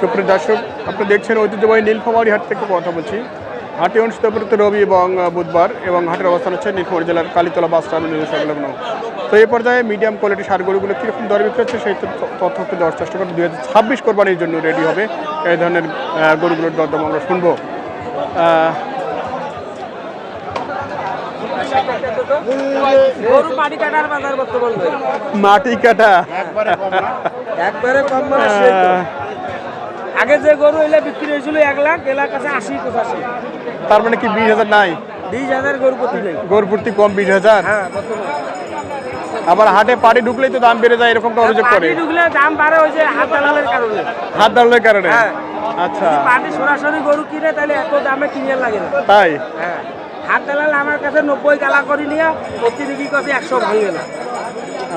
সুপ্রিয় দর্শক আপনি দেখছেন ঐতিহ্যবাহী নীলফামারী হাট থেকে কথা বলছি। হাটে অনুষ্ঠিত প্রতি রবি এবং বুধবার এবং হাটের অবস্থান হচ্ছে নীলফামারী জেলার কালীতলা বাস টার্মিনাল সংলগ্ন। তো এই পর্যায়ে মিডিয়াম কোয়ালিটি সার গরুগুলো কীরকম দর বিক্রি হচ্ছে সেই তথ্য- দেওয়ার চেষ্টা করব। দুই হাজার ছাব্বিশ কোরবানির জন্য রেডি হবে। এই ধরনের গরুগুলোর দরদাম আমরা শুনব। আহ, কাটার বাজার বর্তমান মাটি কাটা। একবারে কম মানে আগে যে গরু এলে বিক্রি হয়েছিল এক লাখ এলার কাছে আশি পঁচাশি। তার মানে কি বিশ হাজার নাই? বিশ হাজার গরু প্রতি নেই গরু প্রতি কম বিশ হাজার? হ্যাঁ বর্তমান। আবার হাটে পাড়ি ঢুকলেই তো দাম বেড়ে যায় এরকমটা অভিযোগ করে। ঢুকলে দাম বাড়ে ওই যে হাত দালালের কারণে। হাত দাঁড়ানোর কারণে? হ্যাঁ। আচ্ছা। যদি পাটি সরাসরি গরু কিনে তাহলে এত দামে কিনে লাগে না। তাই? হ্যাঁ। হাত দালাল আমার কাছে নব্বই গালা করে নিয়ে প্রতিনিধি কাছে একশো ভাঙবে না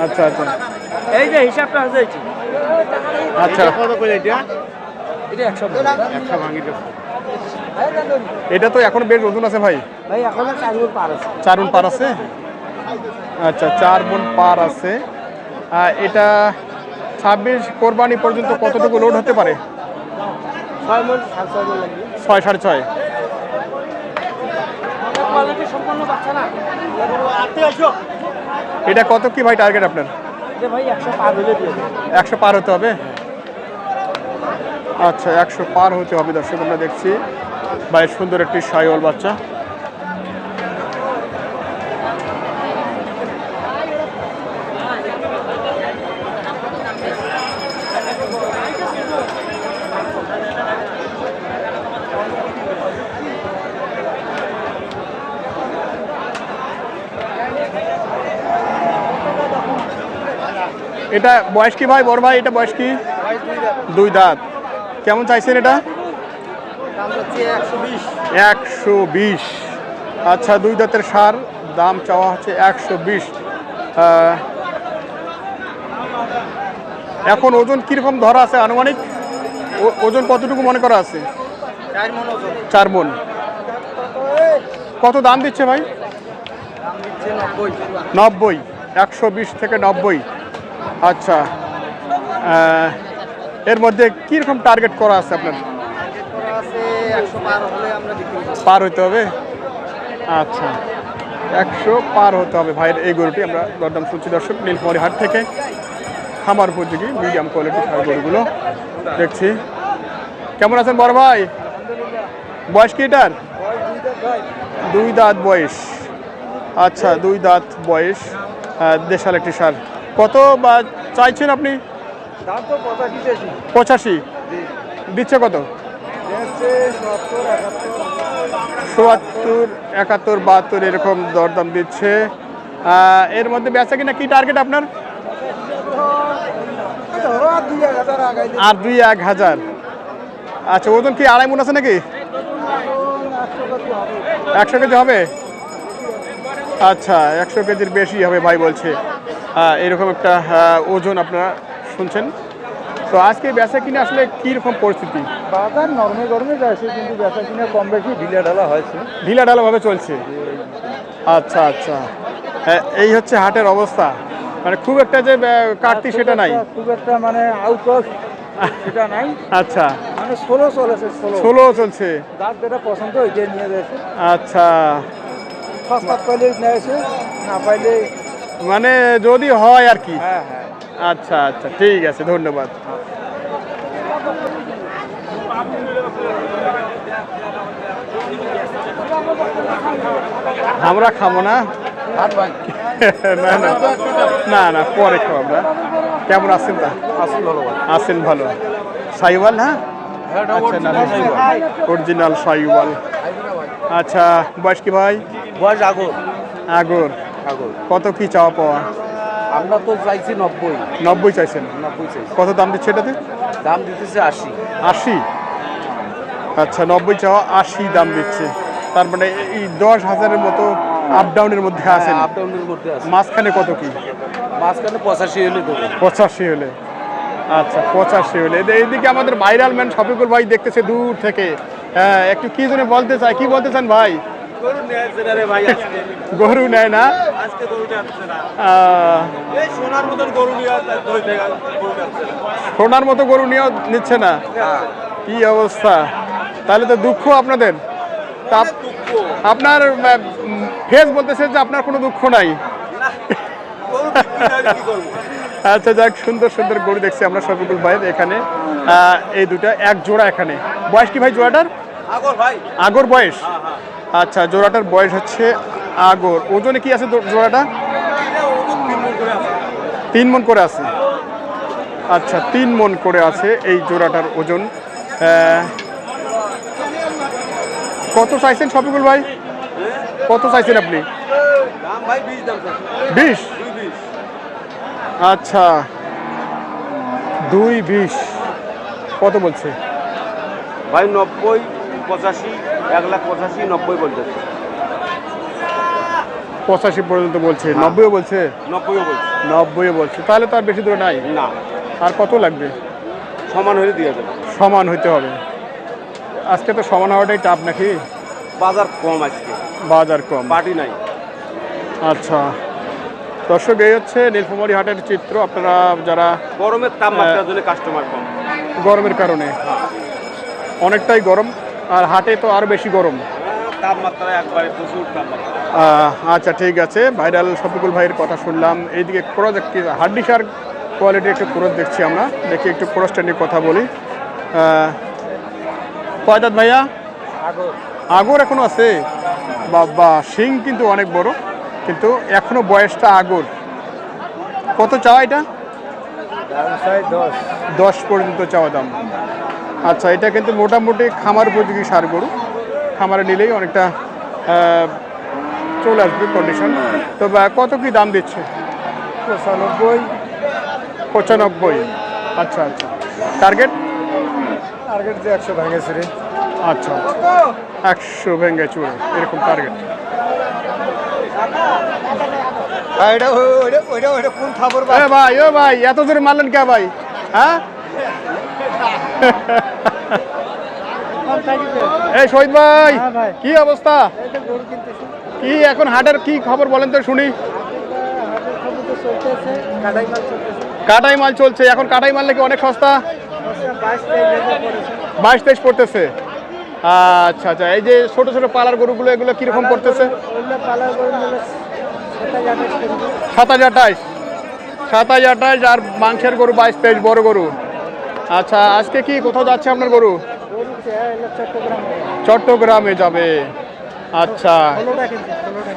আচ্ছা আচ্ছা। এই যে হিসাবটা এইটি। আচ্ছা। এটা একশো এটা তো এখন বেশ ওজন আছে ভাই। ভাই এখন চার গুণ পার আছে। চার পার আছে? আচ্ছা চার মন পার আছে। এটা ছাব্বিশ কোরবানি পর্যন্ত কতটুকু লোড হতে পারে? ছয় সাড়ে ছয় এটা কত কি ভাই টার্গেট আপনার। একশো পার হতে হবে? আচ্ছা একশো পার হতে হবে দর্শক আমরা দেখছি। ভাই সুন্দর একটি সাইওয়াল বাচ্চা। এটা বয়স কি ভাই? বড় ভাই এটা বয়স কি? দুই দাঁত। কেমন চাইছেন এটা? একশো বিশ। আচ্ছা দুই দাঁতের সার দাম চাওয়া হচ্ছে একশো বিশ। এখন ওজন কীরকম ধরা আছে আনুমানিক? ওজন কতটুকু মনে করা আছে? চার মন কত দাম দিচ্ছে ভাই? নব্বই। একশো বিশ থেকে নব্বই। আচ্ছা এর মধ্যে কীরকম টার্গেট করা আছে আপনার? পার হতে হবে? আচ্ছা একশো পার হতে হবে ভাইয়ের এই গরুটি। আমরা দরদাম শুনছি দর্শক নীলকুমারী হাট থেকে খামার উপযোগী মিডিয়াম কোয়ালিটি গরুগুলো দেখছি। কেমন আছেন বড় ভাই? বয়স কি এটার? দুই দাঁত বয়স। আচ্ছা দুই দাঁত বয়স দেশাল একটি সার। কত বা চাইছেন আপনি? পঁচাশি দিচ্ছে কত? চুয়াত্তর একাত্তর। বাহাত্তর এরকম দরদাম দিচ্ছে। এর মধ্যে বেচা কিনা কি টার্গেট আপনার? আর দুই এক হাজার। আচ্ছা ওজন কি আড়াই মন আছে নাকি? একশো কেজি হবে? আচ্ছা একশো কেজির বেশি হবে ভাই বলছে। এরকম একটা ওজন আপনারা শুনছেন? তো আজকে বেচা কিনে আসলে কীরকম পরিস্থিতি? বাজার নরমে গরমে যাচ্ছে কিন্তু বেচা কিনে কম বেশি ঢিলা ঢালা হয়েছে। ঢিলা ঢালাভাবে চলছে? আচ্ছা আচ্ছা। এই হচ্ছে হাটের অবস্থা। মানে খুব একটা যে কাটতি সেটা নাই। খুব একটা মানে আউট অফ সেটা নাই। আচ্ছা। মানে ষোলো চলেছে ষোলো। ষোলো চলছে। যার যেটা পছন্দ ওইটাই নিয়ে যাচ্ছে। আচ্ছা। সস্তা পাইলে নিয়েছে না পাইলে মানে যদি হয় আর কি। হ্যাঁ হ্যাঁ। আচ্ছা আচ্ছা ঠিক আছে ধন্যবাদ। আমরা খাব না? না না না না পরে খাব আমরা। কেমন আছেন তা? আসুন ভালো আছেন ভালো। সাইওয়াল হ্যাঁ? অরিজিনাল সাইওয়াল। আচ্ছা বয়স কি ভাই? বয়স আগর। আগর। আগর। কত কি চাওয়া পাওয়া? আমরা তো চাইছি নব্বই। নব্বই চাইছেন? নব্বই চাইছি। কত দাম দিচ্ছে এটাতে? দাম দিতেছে আশি। আশি? আচ্ছা নব্বই চাওয়া আশি দাম দিচ্ছে। তার মানে এই দশ হাজারের মতো আপ ডাউনের মধ্যে আছেন। আপ ডাউনের মধ্যে আছে মাঝখানে কত কি? মাঝখানে পঁচাশি হলে দেবো। পঁচাশি হলে। আচ্ছা পঁচাশি হলে। এইদিকে আমাদের ভাইরাল ম্যান শফিকুল ভাই দেখতেছে দূর থেকে। হ্যাঁ একটু কি জন্য বলতে চাই কি বলতে চান ভাই? গরু নিয়ে না? সোনার মতো গরু নিয়েও নিচ্ছে না? কি অবস্থা? তাহলে তো দুঃখ আপনাদের। দুঃখ। আপনার ফেস বলতেছে যে আপনার কোনো দুঃখ নাই। আচ্ছা যাক সুন্দর সুন্দর গরু দেখছি আমরা শফিকুল ভাই এখানে। এই দুটা এক জোড়া এখানে। বয়স কি ভাই জোড়াটার? আগর বয়স। হ্যাঁ হ্যাঁ। আচ্ছা জোড়াটার বয়স হচ্ছে আগর। ওজনে কি আছে জোড়াটা? তিন মন করে আছে। আচ্ছা তিন মন করে আছে এই জোড়াটার ওজন। কত চাইছেন শফিকুল ভাই? কত চাইছেন আপনি? বিশ? আচ্ছা দুই বিশ। কত বলছে? ভাই, নব্বই, পঁচাশি। এক লাখ পঁচাশি নব্বই পঞ্চাশ পঁচাশি পর্যন্ত বলছে। নব্বইও বলছে? নব্বইও বলছি। নব্বইও বলছে। তাহলে তো আর বেশি দূরে নাই? না। আর কত লাগবে? সমান হলে দিয়ে দেবে। সমান হইতে হবে। আজকে তো সমান হওয়াটাই টাপ নাকি? বাজার কম আজকে। বাজার কম। পার্টি নাই। আচ্ছা। দর্শক এই হচ্ছে নীলফামারী হাটের চিত্র। আপনারা যারা গরমের তাপমাত্রার জন্য কাস্টমার কম। গরমের কারণে। অনেকটাই গরম। আর হাটে তো আরও বেশি গরম। তাপমাত্রা একবারে প্রচুর তাপমাত্রা। আচ্ছা ঠিক আছে। ভাইরাল শফিকুল ভাইয়ের কথা শুনলাম। এইদিকে ক্রস একটি হাড্ডি সার কোয়ালিটির একটু ক্রস দেখছি আমরা। দেখি একটু ক্রসটা নিয়ে কথা বলি। আহ, কয় দাঁত ভাইয়া? আগর। এখনও আছে? বাবা শিং কিন্তু অনেক বড় কিন্তু এখনও বয়সটা আগর। কত চাওয়া এটা? দশ। দশ পর্যন্ত চাওয়া দাম। আচ্ছা এটা কিন্তু মোটামুটি খামার উপযোগী সার গরু। খামারে নিলেই অনেকটা চলে আসবে কন্ডিশন তো কত কি দাম দিচ্ছে? পঁচানব্বই। পঁচানব্বই। আচ্ছা আচ্ছা। টার্গেট টার্গেট যে একশো ভেঙেছে রে। আচ্ছা একশো ভেঙে চুড়ে এরকম টার্গেট এটা ওইটা ওইটা ওইটা কোন খাবার এ ভাই ও ভাই এত জোরে মারলেন কে ভাই? হ্যাঁ? এই শহীদ ভাই হ্যাঁ কি অবস্থা? কি এখন হাটের কি খবর বলেন তো শুনি। কাটাই মাল চলছে এখন কাটাই মাল নাকি অনেক সস্তা? বাইশ তেইশ পড়তেছে। আচ্ছা আচ্ছা এই যে ছোট ছোট পালার গরুগুলো এগুলো কীরকম পড়তেছে? সাতাশ আঠাইশ সাতাশ আঠাইশ আর মাংসের গরু বাইশ তেইশ বড় গরু। আচ্ছা আজকে কি কোথাও যাচ্ছে আপনার গরু? চট্টগ্রামে যাবে। আচ্ছা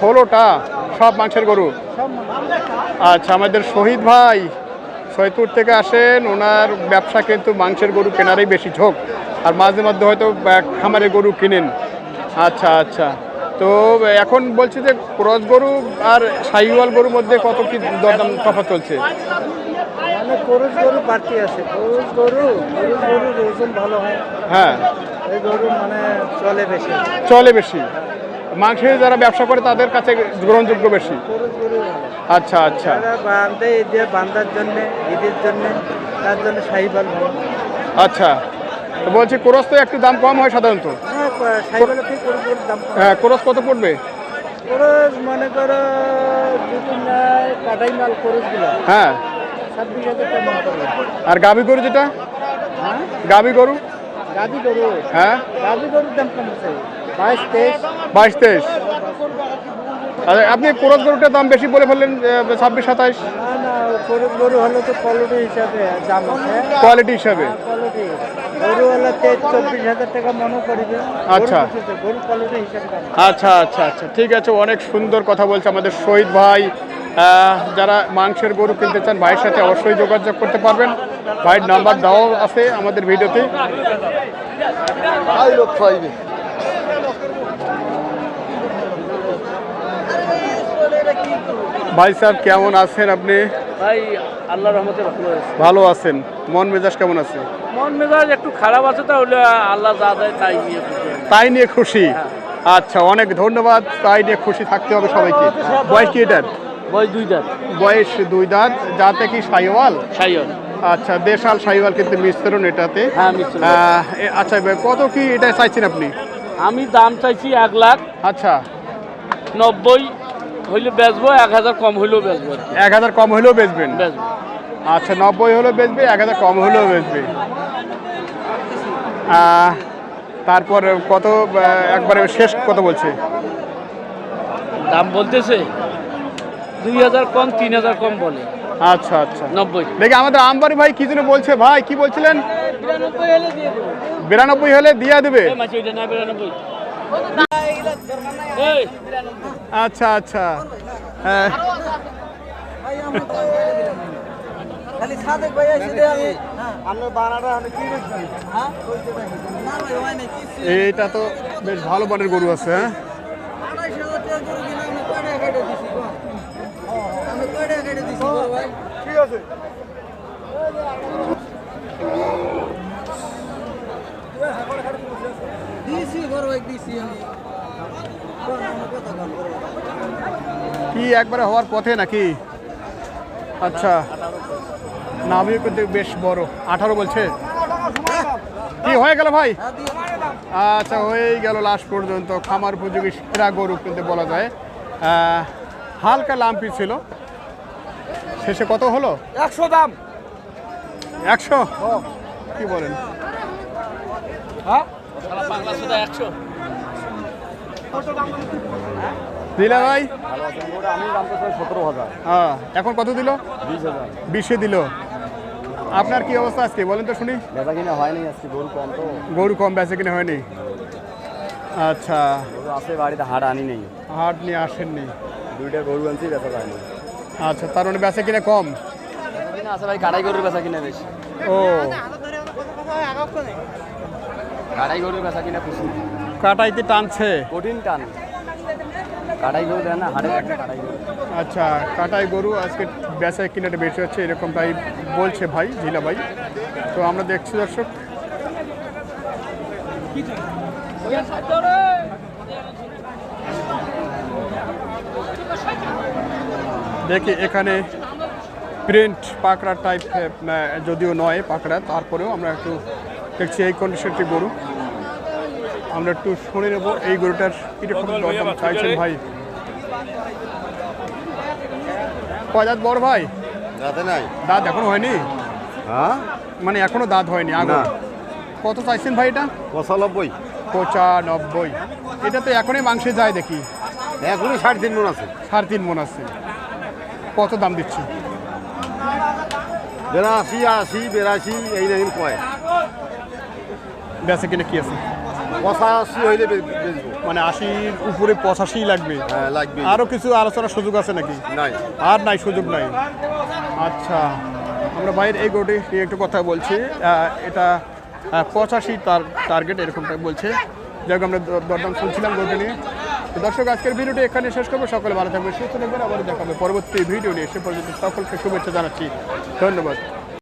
ষোলোটা সব মাংসের গরু? আচ্ছা আমাদের শহীদ ভাই সৈয়দপুর থেকে আসেন, ওনার ব্যবসা কিন্তু মাংসের গরু কেনারই বেশি ঝোঁক। আর মাঝে মধ্যে হয়তো খামারে গরু কিনেন। আচ্ছা আচ্ছা। তো এখন বলছি যে ক্রস গরু আর সাইওয়াল গরুর মধ্যে কত কি দরদাম তফাৎ চলছে? মানে গরু বাড়তি আছে। গরু করুজ গরুর ওজন ভালো হয়। হ্যাঁ। এই গরু মানে চলে বেশি। চলে বেশি। মাংসের যারা ব্যবসা করে তাদের কাছে গ্রহণযোগ্য বেশি। আচ্ছা আচ্ছা। ঈদে বান্ধার জন্য ঈদের জন্য তার জন্য সাহিবাল ভালো। আচ্ছা। তো বলছি ক্রস তো একটু দাম কম হয় সাধারণত? হ্যাঁ দাম হ্যাঁ ক্রস কত পড়বে? করুজ মনে করো কাটাই মাল হ্যাঁ। আর গাভী গরু যেটা? গাভী গরু? গরু হ্যাঁ? গরুর দাম কমেছে বাইশ তেইশ। বাইশ তেইশ আচ্ছা আপনি ক্রস গরুটার দাম বেশি বলে ফেললেন ছাব্বিশ, সাতাইশ? গরু হলে তো কোয়ালিটি হিসাবে। দাম আছে কোয়ালিটি হিসাবে গরু হলে তেইশ চব্বিশ হাজার টাকা মনে করিবে আচ্ছা। গরু কোয়ালিটি হিসাবে আচ্ছা আচ্ছা আচ্ছা ঠিক আছে, অনেক সুন্দর কথা বলছে আমাদের শহীদ ভাই। যারা মাংসের গরু কিনতে চান ভাইয়ের সাথে অবশ্যই যোগাযোগ করতে পারবেন। ভাইয়ের নাম্বার দেওয়াও আছে আমাদের ভিডিওতে। ভাই সাহেব কেমন আছেন আপনি? ভাই আল্লাহ রহমতে ভালো আছে। ভালো আছেন। মন মেজাজ কেমন আছে? মন মেজাজ একটু খারাপ আছে তাহলে আল্লাহ যা দেয় তাই নিয়ে খুশি তাই নিয়ে খুশি? আচ্ছা অনেক ধন্যবাদ। তাই নিয়ে খুশি থাকতে হবে সবাইকে। বয়স কি এটার? বয়স দুই দাঁত। বয়স দুই দাঁত। যাতে কি সাইওয়াল? সাইয়ন আচ্ছা দেশাল সাইওয়াল কিন্তু মিশ্রণ এটাতে। হ্যাঁ, আচ্ছা এবার কত কি এটা চাইছেন আপনি? আমি দাম চাইছি এক লাখ। আচ্ছা। নব্বই হইলে বেচবো এক হাজার কম হইলেও বেচবো এক হাজার কম হলেও বেচবেন? বেচবো। আচ্ছা নব্বই হলেও বেচবে এক হাজার কম হলেও বেচবে। তারপর কত একবারে শেষ কত বলছে? দাম বলতেছে? দুই হাজার কম তিন হাজার কম বলে। আচ্ছা আচ্ছা। নব্বই। দেখি আমাদের আমবাড়ি ভাই কি জন্য বলছে? ভাই কি বলছিলেন? বিরানব্বই হলে দিয়ে দেবো। আচ্ছা আচ্ছা। হ্যাঁ। বেচবেন হ্যাঁ? তো বেশ ভালো মানের গরু আছে হ্যাঁ আড়াইশো হাজার টাকা করে কিনে আমি কয় টাকা কেটে দিছি গো? আমি কয় টাকা কেটে দিছি গো ভাই কি একবারে হওয়ার পথে নাকি? আচ্ছা। নাভিও কিন্তু বেশ বড়। আঠারো বলছে। কি হয়ে গেল ভাই? আচ্ছা হয়েই গেল লাস্ট পর্যন্ত। খামার উপযোগী সেরা গরু কিন্তু বলা যায়। হালকা লাম্পি ছিল। শেষে কত হলো? একশো দাম। একশো? কি বলেন? হ্যাঁ? দিলা ভাই? হ্যাঁ এখন কত দিল? বিশ হাজার বিশে দিল। আপনার কি অবস্থা আজকে? বলেন তো শুনি। বেচা কিনা হয়নি আজকে গরু কম তো গরু কম বেচে কিনে হয়নি। আচ্ছা। আছে বাড়িতে হাট আনি নেই। হাট নিয়ে আসেননি। দুইটা গরু আনছি বেচা যায়নি আচ্ছা তার মানে বেচে কিনে কম? আছে ভাই কাটাই গরুর বেচা কিনা বেশি। ও। কাটাই গরুর বেচা কিনা খুশি কাটাইতে টানছে। কঠিন টান। কাটাই গরু দেয় না একটা কাটাই গরু। আচ্ছা কাটাই গরু আজকে বেচা কিনাটা বেশি হচ্ছে এরকম তাই বলছে ভাই ঝিলা ভাই। তো আমরা দেখছি দর্শক। দেখি এখানে প্রিন্ট পাকড়া টাইপ যদিও নয় পাকড়া তারপরেও আমরা একটু দেখছি এই কন্ডিশনটি গরু আমরা একটু শুনে নেব এই গরুটার কীরকম দরদাম চাইছেন ভাই? কয় দাঁত বড় ভাই? রাতে নাই। দাঁত এখনও হয়নি? হ্যাঁ? মানে এখনও দাঁত হয়নি আগে। না। কত চাইছেন ভাই এটা? পঁচানব্বই। পঁচানব্বই। এটা তো এখনই মাংসে যায় দেখি। এখনই সাড়ে তিন মন আছে। সাড়ে তিন মন আছে। কত দাম দিচ্ছি বিরাশি আশি বিরাশি এই নাকি কয়। বেচে কিনে কি আছে? পঁচাশি হইলে মানে আশির উপরে পঁচাশি লাগবে? হ্যাঁ লাগবে আরও কিছু আলোচনার সুযোগ আছে নাকি? নাই। আর নাই সুযোগ নাই। আচ্ছা আমরা বাইরে এই গরুটি নিয়ে একটু কথা বলছি। এটা পঁচাশি তার টার্গেট এরকমটা বলছে। যাই হোক আমরা দরদাম শুনছিলাম গরুটি নিয়ে। দর্শক, আজকের ভিডিওটি এখানে শেষ করব। সকলে ভালো থাকবে সুস্থ থাকবেন। আবার দেখা পরবর্তী ভিডিও নিয়ে। সে পর্যন্ত সকলকে শুভেচ্ছা জানাচ্ছি। ধন্যবাদ।